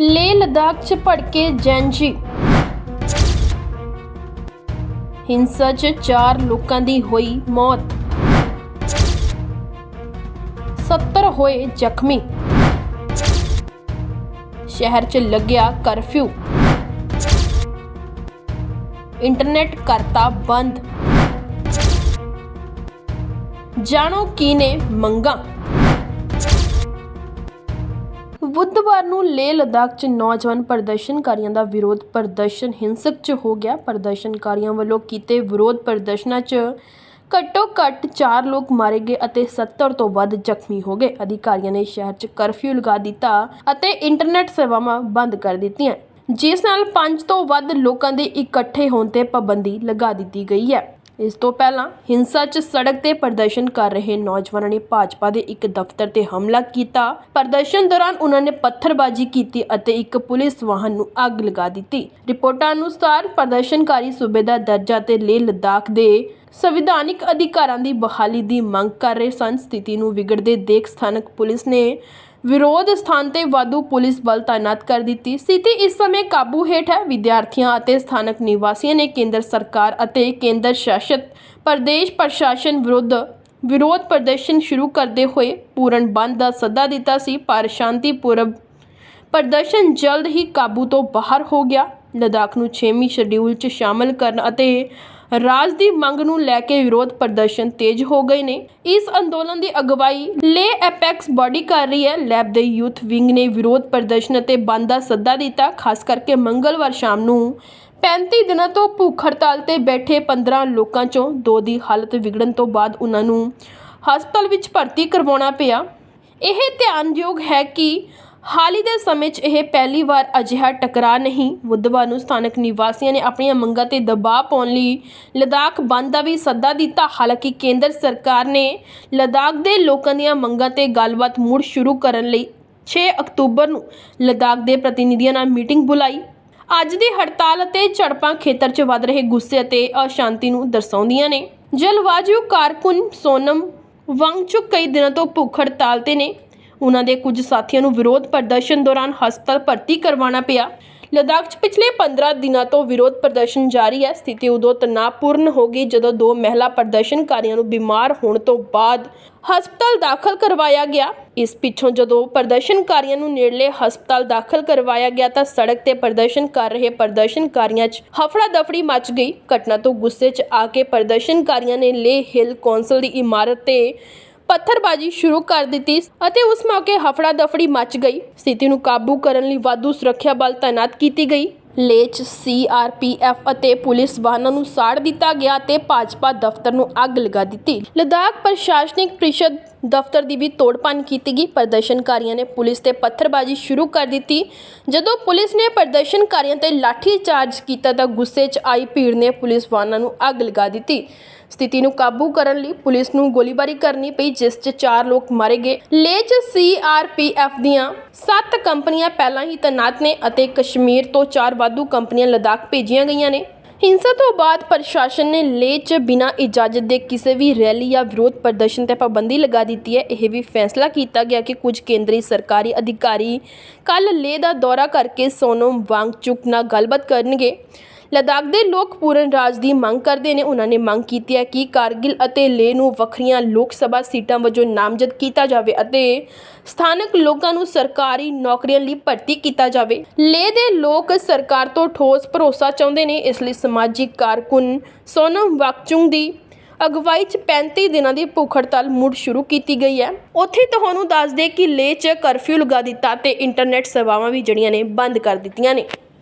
ਲੇਹ ਲਦਾਖ 'ਚ ਭੜਕੇ ਜੈਨਜੀ। ਹਿੰਸਾ 'ਚ ਚਾਰ ਲੋਕਾਂ ਦੀ ਹੋਈ ਮੌਤ। 70 ਹੋਏ ਜ਼ਖਮੀ। ਸ਼ਹਿਰ 'ਚ ਲੱਗਿਆ ਕਰਫਿਊ। ਇੰਟਰਨੈਟ ਕਰਤਾ ਬੰਦ। ਜਾਣੋ ਕੀ ਨੇ ਮੰਗਾਂ। ਬੁੱਧਵਾਰ ਨੂੰ ਲੇਹ ਲਦਾਖ 'ਚ ਨੌਜਵਾਨ ਪ੍ਰਦਰਸ਼ਨਕਾਰੀਆਂ ਦਾ ਵਿਰੋਧ, ਪ੍ਰਦਰਸ਼ਨ ਹਿੰਸਕ 'ਚ ਹੋ ਗਿਆ। ਪ੍ਰਦਰਸ਼ਨਕਾਰੀਆਂ ਵੱਲੋਂ ਕੀਤੇ ਵਿਰੋਧ ਪ੍ਰਦਰਸ਼ਨਾਂ 'ਚ ਘੱਟੋ ਘੱਟ 4 ਲੋਕ ਮਾਰੇ ਗਏ ਅਤੇ 70 ਤੋਂ ਵੱਧ ਜ਼ਖਮੀ ਹੋ ਗਏ। ਅਧਿਕਾਰੀਆਂ ਨੇ ਸ਼ਹਿਰ 'ਚ ਕਰਫਿਊ ਲਗਾ ਦਿੱਤਾ ਅਤੇ ਇੰਟਰਨੈਟ ਸੇਵਾਵਾਂ ਬੰਦ ਕਰ ਦਿੱਤੀਆਂ। ਜਿਸ ਨਾਲ 5 ਤੋਂ ਵੱਧ ਲੋਕਾਂ ਦੇ ਇਕੱਠੇ ਹੋਣ ਤੇ ਪਾਬੰਦੀ ਲਗਾ ਦਿੱਤੀ ਗਈ ਹੈ। ਇਸ ਤੋਂ ਪਹਿਲਾਂ ਹਿੰਸਾ 'ਚ ਸੜਕ ਤੇ ਪ੍ਰਦਰਸ਼ਨ ਕਰ ਰਹੇ ਨੌਜਵਾਨਾਂ ਨੇ ਭਾਜਪਾ ਦੇ ਇੱਕ ਦਫ਼ਤਰ ਤੇ ਹਮਲਾ ਕੀਤਾ। ਪ੍ਰਦਰਸ਼ਨ ਦੌਰਾਨ ਉਹਨਾਂ ਨੇ ਪੱਥਰਬਾਜ਼ੀ ਕੀਤੀ ਅਤੇ ਇੱਕ ਪੁਲਿਸ ਵਾਹਨ ਨੂੰ ਅੱਗ ਲਗਾ ਦਿੱਤੀ। ਰਿਪੋਰਟਾਂ ਅਨੁਸਾਰ ਪ੍ਰਦਰਸ਼ਨਕਾਰੀ ਸੂਬੇ ਦਾ ਦਰਜਾ ਤੇ ਲੇਹ ਲਦਾਖ ਦੇ ਸੰਵਿਧਾਨਿਕ ਅਧਿਕਾਰਾਂ ਦੀ ਬਹਾਲੀ ਦੀ ਮੰਗ ਕਰ ਰਹੇ ਸਨ। ਸਥਿਤੀ ਨੂੰ ਵਿਗੜਦੇ ਦੇਖ ਸਥਾਨਕ ਪੁਲਿਸ ਨੇ ਵਿਰੋਧ ਸਥਾਨ ਤੇ ਵਾਧੂ ਪੁਲਿਸ ਬਲ ਤਾਇਨਾਤ ਕਰ ਦਿੱਤੀ। ਸਥਿਤੀ ਇਸ ਸਮੇਂ ਕਾਬੂ ਹੇਠ ਹੈ। ਵਿਦਿਆਰਥੀਆਂ ਅਤੇ ਸਥਾਨਕ ਨਿਵਾਸੀਆਂ ਨੇ ਕੇਂਦਰ ਸਰਕਾਰ ਅਤੇ ਕੇਂਦਰ ਸ਼ਾਸਿਤ ਪ੍ਰਦੇਸ਼ ਪ੍ਰਸ਼ਾਸਨ ਵਿਰੁੱਧ ਵਿਰੋਧ ਪ੍ਰਦਰਸ਼ਨ ਸ਼ੁਰੂ ਕਰਦੇ ਹੋਏ ਪੂਰਨ ਬੰਦ ਦਾ ਸੱਦਾ ਦਿੱਤਾ ਸੀ। ਪਰ ਸ਼ਾਂਤੀ ਸ਼ਾਂਤੀਪੂਰਵ ਪ੍ਰਦਰਸ਼ਨ ਜਲਦ ਹੀ ਕਾਬੂ ਤੋਂ ਬਾਹਰ ਹੋ ਗਿਆ। ਲਦਾਖ ਨੂੰ 6ਵੀਂ ਸ਼ਡਿਊਲ 'ਚ ਸ਼ਾਮਲ ਕਰਨ ਅਤੇ ਰਾਜ ਦੀ ਮੰਗ ਨੂੰ ਲੈ ਕੇ ਵਿਰੋਧ ਪ੍ਰਦਰਸ਼ਨ ਤੇਜ਼ ਹੋ ਗਏ ਨੇ। ਇਸ ਅੰਦੋਲਨ ਦੀ ਅਗਵਾਈ ਲੇ ਐਪੈਕਸ ਬਾਡੀ ਕਰ ਰਹੀ ਹੈ। ਲੈਬ ਦੇ ਯੂਥ ਵਿੰਗ ਨੇ ਵਿਰੋਧ ਪ੍ਰਦਰਸ਼ਨ ਅਤੇ ਬੰਦ ਦਾ ਸੱਦਾ ਦਿੱਤਾ। ਖਾਸ ਕਰਕੇ ਮੰਗਲਵਾਰ ਸ਼ਾਮ ਨੂੰ 35 ਦਿਨਾਂ ਤੋਂ ਭੁੱਖ ਹੜਤਾਲ ਤੇ ਬੈਠੇ 15 ਲੋਕਾਂ ਚੋਂ ਦੋ ਦੀ ਹਾਲਤ ਵਿਗੜਨ ਤੋਂ ਬਾਅਦ ਉਹਨਾਂ ਨੂੰ ਹਸਪਤਾਲ ਵਿੱਚ ਭਰਤੀ ਕਰਵਾਉਣਾ ਪਿਆ। ਇਹ ਧਿਆਨਯੋਗ ਹੈ ਕਿ ਹਾਲ ਹੀ ਦੇ ਸਮੇਂ 'ਚ ਇਹ ਪਹਿਲੀ ਵਾਰ ਅਜਿਹਾ ਟਕਰਾਅ ਨਹੀਂ। ਬੁੱਧਵਾਰ ਨੂੰ ਸਥਾਨਕ ਨਿਵਾਸੀਆਂ ਨੇ ਆਪਣੀਆਂ ਮੰਗਾਂ ਤੇ ਦਬਾਅ ਪਾਉਣ ਲਈ ਲਦਾਖ ਬੰਦ ਦਾ ਵੀ ਸੱਦਾ ਦਿੱਤਾ। ਹਾਲਾਂਕਿ ਕੇਂਦਰ ਸਰਕਾਰ ਨੇ ਲਦਾਖ ਦੇ ਲੋਕਾਂ ਦੀਆਂ ਮੰਗਾਂ ਤੇ ਗੱਲਬਾਤ ਮੁੜ ਸ਼ੁਰੂ ਕਰਨ ਲਈ 6 ਅਕਤੂਬਰ ਨੂੰ ਲਦਾਖ ਦੇ ਪ੍ਰਤੀਨਿਧੀਆਂ ਨਾਲ ਮੀਟਿੰਗ ਬੁਲਾਈ। ਅੱਜ ਦੀ ਹੜਤਾਲ ਅਤੇ ਝੜਪਾਂ ਖੇਤਰ 'ਚ ਵੱਧ ਰਹੇ ਗੁੱਸੇ ਅਤੇ ਅਸ਼ਾਂਤੀ ਨੂੰ ਦਰਸਾਉਂਦੀਆਂ ਨੇ। ਜਲਵਾਯੂ ਕਾਰਕੁਨ ਸੋਨਮ ਵਾਂਗਚੁਕ ਕਈ ਦਿਨਾਂ ਤੋਂ ਭੁੱਖ ਹੜਤਾਲ ਤੇ ਨੇ। ਉਹਨਾਂ ਦੇ ਕੁਝ ਸਾਥੀਆਂ ਨੂੰ ਵਿਰੋਧ ਪ੍ਰਦਰਸ਼ਨ ਦੌਰਾਨ ਹਸਪਤਾਲ ਭਰਤੀ ਕਰਵਾਉਣਾ ਪਿਆ। ਲਦਾਖ 'ਚ ਪਿਛਲੇ 15 ਦਿਨਾਂ ਤੋਂ ਵਿਰੋਧ ਪ੍ਰਦਰਸ਼ਨ ਜਾਰੀ ਹੈ। ਸਥਿਤੀ ਉਦੋਂ ਤਣਾਅਪੂਰਨ ਹੋ ਗਈ ਜਦੋਂ ਦੋ ਮਹਿਲਾ ਪ੍ਰਦਰਸ਼ਨਕਾਰੀਆਂ ਨੂੰ ਬਿਮਾਰ ਹੋਣ ਤੋਂ ਬਾਅਦ ਹਸਪਤਾਲ ਦਾਖਲ ਕਰਵਾਇਆ ਗਿਆ। ਇਸ ਪਿੱਛੋਂ ਜਦੋਂ ਪ੍ਰਦਰਸ਼ਨਕਾਰੀਆਂ ਨੂੰ ਨੇੜਲੇ ਹਸਪਤਾਲ ਦਾਖਲ ਕਰਵਾਇਆ ਗਿਆ ਤਾਂ ਸੜਕ ਤੇ ਪ੍ਰਦਰਸ਼ਨ ਕਰ ਰਹੇ ਪ੍ਰਦਰਸ਼ਨਕਾਰੀਆਂ 'ਚ ਹਫੜਾ ਦਫੜੀ ਮਚ ਗਈ। ਘਟਨਾ ਤੋਂ ਗੁੱਸੇ 'ਚ ਆ ਕੇ ਪ੍ਰਦਰਸ਼ਨਕਾਰੀਆਂ ਨੇ ਲੇ ਹਿਲ ਕੌਂਸਲ ਦੀ ਇਮਾਰਤ ਤੇ ਪੱਥਰਬਾਜ਼ੀ ਸ਼ੁਰੂ ਕਰ ਦਿੱਤੀ ਅਤੇ ਉਸ ਮੌਕੇ ਹਫੜਾ ਦਫੜੀ ਮਚ ਗਈ। ਸਥਿਤੀ ਨੂੰ ਕਾਬੂ ਕਰਨ ਲਈ ਵਾਧੂ ਸੁਰੱਖਿਆ ਬਲ ਤਾਇਨਾਤ ਕੀਤੀ ਗਈ। ਲੇਚ ਸੀਆਰਪੀਐਫ ਅਤੇ ਪੁਲਿਸ ਵਾਹਨਾਂ ਨੂੰ ਸਾੜ ਦਿੱਤਾ ਗਿਆ ਤੇ ਭਾਜਪਾ ਦਫ਼ਤਰ ਨੂੰ ਅੱਗ ਲਗਾ ਦਿੱਤੀ। ਲਦਾਖ ਪ੍ਰਸ਼ਾਸਨਿਕ ਪ੍ਰੀਸ਼ਦ ਦਫ਼ਤਰ ਦੀ ਵੀ ਤੋੜਪੰਨ ਕੀਤੀ ਗਈ। ਪ੍ਰਦਰਸ਼ਨਕਾਰੀਆਂ ਨੇ ਪੁਲਿਸ ਤੇ ਪੱਥਰਬਾਜ਼ੀ ਸ਼ੁਰੂ ਕਰ ਦਿੱਤੀ। ਜਦੋਂ ਪੁਲਿਸ ਨੇ ਪ੍ਰਦਰਸ਼ਨਕਾਰੀਆਂ ਤੇ ਲਾਠੀ ਚਾਰਜ ਕੀਤਾ ਤਾਂ ਗੁੱਸੇ 'ਚ ਆਈ ਭੀੜ ਨੇ ਪੁਲਿਸ ਵਾਹਨਾਂ ਨੂੰ ਅੱਗ ਲਗਾ ਦਿੱਤੀ। ਸਥਿਤੀ ਨੂੰ ਕਾਬੂ ਕਰਨ ਲਈ ਪੁਲਿਸ ਨੂੰ ਗੋਲੀਬਾਰੀ ਕਰਨੀ ਪਈ, ਜਿਸ 'ਚ 4 ਲੋਕ ਮਾਰੇ ਗਏ। ਲੇਹ 'ਚ ਸੀਆਰਪੀਐਫ ਦੀਆਂ 7 ਕੰਪਨੀਆਂ ਪਹਿਲਾਂ ਹੀ ਤੈਨਾਤ ਨੇ ਅਤੇ ਕਸ਼ਮੀਰ ਤੋਂ 4 ਵਾਧੂ ਕੰਪਨੀਆਂ ਲਦਾਖ ਭੇਜੀਆਂ ਗਈਆਂ ਨੇ। ਹਿੰਸਾ ਤੋਂ ਬਾਅਦ ਪ੍ਰਸ਼ਾਸਨ ਨੇ ਲੇਹ 'ਚ ਬਿਨਾਂ ਇਜਾਜ਼ਤ ਦੇ ਕਿਸੇ ਵੀ ਰੈਲੀ ਜਾਂ ਵਿਰੋਧ ਪ੍ਰਦਰਸ਼ਨ ਤੇ ਪਾਬੰਦੀ ਲਗਾ ਦਿੱਤੀ ਹੈ। ਇਹ ਵੀ ਫੈਸਲਾ ਕੀਤਾ ਗਿਆ ਕਿ ਕੁਝ ਕੇਂਦਰੀ ਸਰਕਾਰੀ ਅਧਿਕਾਰੀ ਕੱਲ ਲੇਹ ਦਾ ਦੌਰਾ ਕਰਕੇ ਸੋਨਮ ਵਾਂਗਚੁਕ ਨਾਲ ਗੱਲਬਾਤ ਕਰਨਗੇ। ਲਦਾਖ ਦੇ ਲੋਕ ਪੂਰਨ ਰਾਜ ਦੀ ਮੰਗ ਕਰਦੇ ਨੇ। ਉਹਨਾਂ ਨੇ ਮੰਗ ਕੀਤੀ ਹੈ ਕਿ ਕਾਰਗਿਲ ਅਤੇ ਲੇਹ ਨੂੰ ਵੱਖਰੀਆਂ ਲੋਕ ਸਭਾ ਸੀਟਾਂ ਵਜੋਂ ਨਾਮਜ਼ਦ ਕੀਤਾ ਜਾਵੇ ਅਤੇ ਸਥਾਨਕ ਲੋਕਾਂ ਨੂੰ ਸਰਕਾਰੀ ਨੌਕਰੀਆਂ ਲਈ ਭਰਤੀ ਕੀਤਾ ਜਾਵੇ। ਲੇਹ ਦੇ ਲੋਕ ਸਰਕਾਰ ਤੋਂ ਠੋਸ ਭਰੋਸਾ ਚਾਹੁੰਦੇ ਨੇ। ਇਸ ਲਈ ਸਮਾਜਿਕ ਕਾਰਕੁਨ ਸੋਨਮ ਵਾਕਚੁੰਗ ਦੀ ਅਗਵਾਈ 'ਚ 35 ਦਿਨਾਂ ਦੀ ਭੁੱਖ ਹੜਤਾਲ ਮੁੜ ਸ਼ੁਰੂ ਕੀਤੀ ਗਈ ਹੈ। ਉੱਥੇ ਤੁਹਾਨੂੰ ਦੱਸ ਦੇ ਕਿ ਲੇਹ 'ਚ ਕਰਫਿਊ ਲਗਾ ਦਿੱਤਾ ਤੇ ਇੰਟਰਨੈਟ ਸੇਵਾਵਾਂ ਵੀ ਜਿਹੜੀਆਂ ਨੇ ਬੰਦ ਕਰ ਦਿੱਤੀਆਂ ਨੇ।